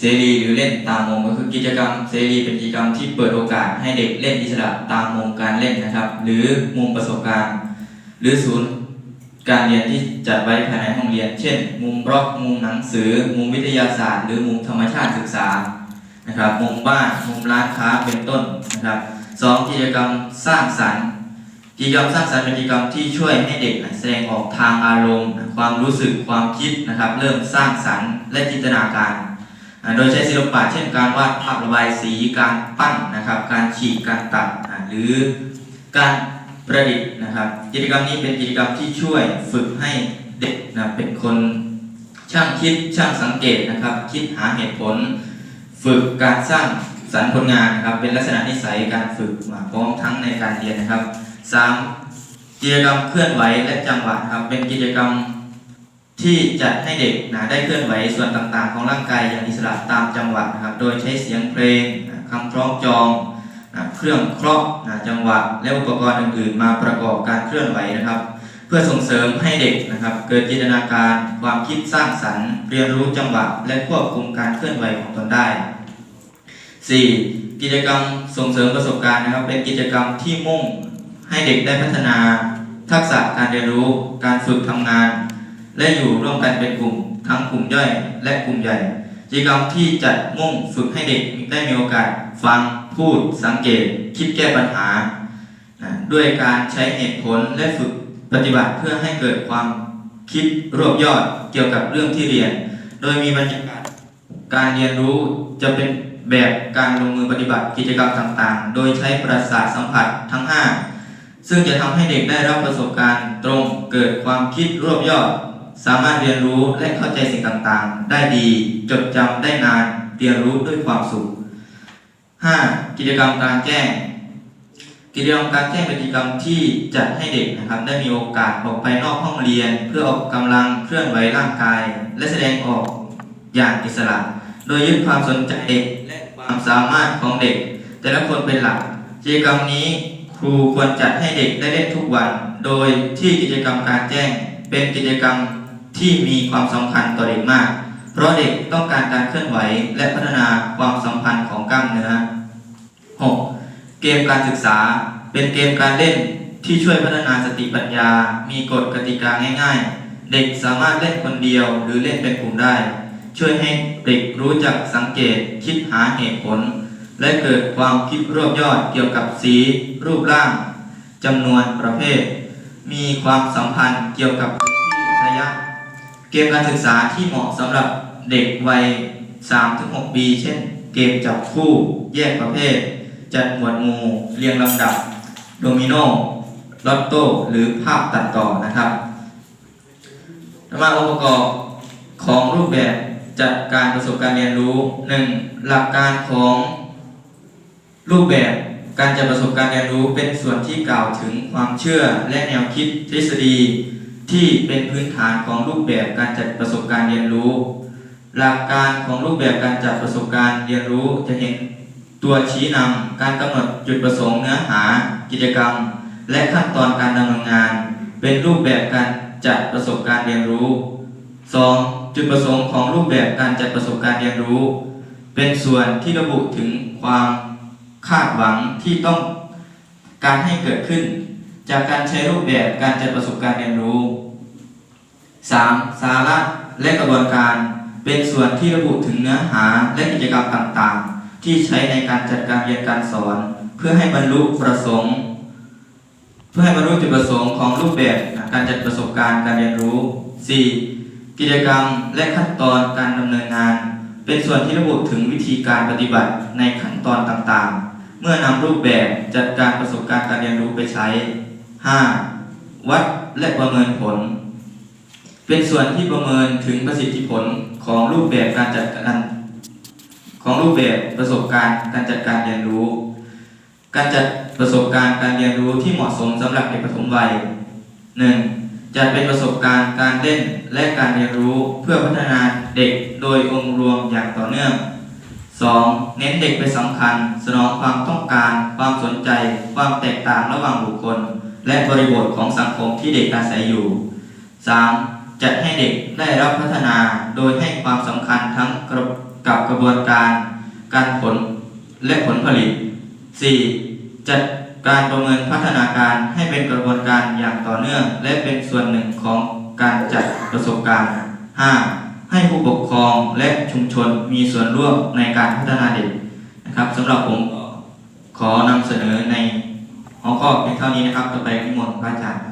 เสรีหรือเล่นตามมุมก็คือกิจกรรมเสรีเป็นกิจกรรมที่เปิดโอกาสให้เด็กเล่นอิสระตามมุมการเล่นนะครับ หรือมุมประสบการณ์ หรือศูนย์การเรียนที่จัดไว้ภายในห้องเรียน เช่น มุมบล็อกมุมหนังสือ มุมวิทยาศาสตร์ หรือมุมธรรมชาติศึกษานะครับ มุมบ้านมุมร้านค้าเป็นต้นนะครับสองกิจกรรมสร้างสรรค์กิจกรรมสร้างสรรค์เป็นกิจกรรมที่ช่วยให้เด็กแสดงออกทางอารมณ์ ความรู้สึกความคิดนะครับ เริ่มสร้างสรรค์และจินตนาการ โดยใช้ศิลปะเช่นการวาดภาพระบายสีการปั้นนะครับ การฉีกการตัดหรือการประดิษฐ์นะครับ กิจกรรมนี้เป็นกิจกรรมที่ช่วยฝึกให้เด็กนะเป็นคนช่างคิดช่างสังเกตนะครับ คิดหาเหตุผล ฝึกการสร้างสรรค์ผลงานนะครับ เป็นลักษณะนิสัยการฝึกมาพร้อมทั้งในการเรียนนะครับสามกิจกรรมเคลื่อนไหวและจังหวะครับเป็นกิจกรรม ที่จัดให้เด็กนะได้เคลื่อนไหวส่วนต่างๆ ของร่างกายอย่างอิสระตามจังหวะนะครับ โดยใช้เสียงเพลงนะคำคล้องจองนะเครื่องเคราะห์นะจังหวะ และอุปกรณ์อื่นๆ มาประกอบการเคลื่อนไหวนะครับ เพื่อส่งเสริมให้เด็กนะครับ เกิดจินตนาการ ความคิดสร้างสรรค์ เรียนรู้จังหวะ และควบคุมการเคลื่อนไหวของตนได้ 4. กิจกรรมส่งเสริมประสบการณ์นะครับ เป็นกิจกรรมที่มุ่งให้เด็กได้พัฒนา ทักษะการเรียนรู้ การฝึกทำงาน และอยู่ร่วมกันเป็นกลุ่มทั้งกลุ่มย่อยและกลุ่มใหญ่กิจกรรมที่จัดมุ่งฝึกให้เด็กได้มีโอกาสฟังพูดสังเกต คิดแก้ปัญหา ด้วยการใช้เหตุผลและฝึกปฏิบัติเพื่อให้เกิดความคิดรวบยอดเกี่ยวกับเรื่องที่เรียน โดยมีบรรยากาศการเรียนรู้จะเป็นแบบการลงมือปฏิบัติกิจกรรมต่างๆ โดยใช้ประสาทสัมผัสทั้ง 5 ซึ่งจะทำให้เด็กได้รับประสบการณ์ตรงเกิดความคิดรวบยอด สามารถเรียนรู้และเข้าใจสิ่งต่างๆ ได้ดี จดจำได้นาน เรียนรู้ด้วยความสุข 5. กิจกรรมกลารแจ้ง กิจกรรมกลารแจ้งเป็นกิจกรรมที่จัดให้เด็กนะครับ ได้มีโอกาสออกไปนอกห้องเรียน เพื่อออกกำลังเคลื่อนไหวร่างกาย และแสดงออกอย่างอิสระ โดยยึดความสนใจและความสามารถของเด็ก แต่ละคนเป็นหลัก กิจกรรมนี้ครูควรจัดให้เด็กได้เล่นทุกวัน โดยที่กิจกรรมกลารแจ้ง เป็นกิจกรรม ที่มีความสำคัญต่อเด็กมาก เพราะเด็กต้องการการเคลื่อนไหวและพัฒนาความสัมพันธ์ของกล้ามเนื้อ 6. เกมการศึกษา เป็นเกมการเล่นที่ช่วยพัฒนาสติปัญญา มีกฎกติกาง่าย ๆ เด็กสามารถเล่นคนเดียวหรือเล่นเป็นกลุ่มได้ ช่วยให้เด็กรู้จักสังเกตคิดหาเหตุผล และเกิดความคิดรวบยอดเกี่ยวกับสี รูปร่างจำนวนประเภท มีความสัมพันธ์เกี่ยวกับพื้นที่ระยะ เกมการศึกษาที่เหมาะสำหรับเด็กวัย 3-6 ปี เช่น เกมจับคู่แยกประเภท จัดหมวดหมู่เรียงลำดับ โดมิโนลอตโต้หรือภาพตัดต่อนะครับต่อมาองค์ประกอบของรูปแบบจัดการประสบการณ์เรียนรู้ 1. หลักการของรูปแบบการจัดประสบการณ์เรียนรู้เป็นส่วนที่กล่าวถึงความเชื่อและแนวคิดทฤษฎี ที่เป็นพื้นฐานของรูปแบบการจัดประสบการณ์เรียนรู้ หลักการของรูปแบบการจัดประสบการณ์เรียนรู้จะเห็นตัวชี้นำการกำหนดจุดประสงค์เนื้อหา กิจกรรม และขั้นตอนการดำเนินงาน เป็นรูปแบบการจัดประสบการณ์เรียนรู้ 2. จุดประสงค์ของรูปแบบการจัดประสบการณ์เรียนรู้ เป็นส่วนที่ระบุถึงความคาดหวังที่ต้องการให้เกิดขึ้น จากการใช้รูปแบบการจัดประสบการณ์เรียนรู้ 3. สาระและกระบวนการ เป็นส่วนที่ระบุถึงเนื้อหาและกิจกรรมต่างๆ ที่ใช้ในการจัดการเรียนการสอน เพื่อให้บรรลุประสงค์ เพื่อให้บรรลุจุดประสงค์ของรูปแบบการจัดประสบการณ์การเรียนรู้ 4. กิจกรรมและขั้นตอนการดำเนินงาน เป็นส่วนที่ระบุถึงวิธีการปฏิบัติในขั้นตอนต่างๆ เมื่อนำรูปแบบจัดการประสบการณ์การเรียนรู้ไปใช้ 5. วัดและประเมินผล เป็นส่วนที่ประเมินถึงประสิทธิผลของรูปแบบการจัดการของรูปแบบประสบการณ์การจัดการเรียนรู้ การจัดประสบการณ์การเรียนรู้ที่เหมาะสมสำหรับเด็กปฐมวัย 1. จัดเป็นประสบการณ์การเล่นและการเรียนรู้เพื่อพัฒนาเด็กโดยองค์รวมอย่างต่อเนื่อง 2. เน้นเด็กเป็นสำคัญ สนองความต้องการ ความสนใจ ความแตกต่างระหว่างบุคคล และบริบทของสังคมที่เด็กอาศัยอยู่ 3. จัดให้เด็กได้รับพัฒนาโดยให้ความสำคัญทั้งกับกกับกระบวนการ การผลและผลผลิต 4. จัดการประเมินพัฒนาการให้เป็นกระบวนการอย่างต่อเนื่อง และเป็นส่วนหนึ่งของการจัดประสบการณ์ 5. ให้ผู้ปกครองและชุมชนมีส่วนร่วมในการพัฒนาเด็กนะครับสำหรับผมขอนำเสนอใน เอาก็เป็นเท่านี้นะครับ ต่อไปนิมนต์พระอาจารย์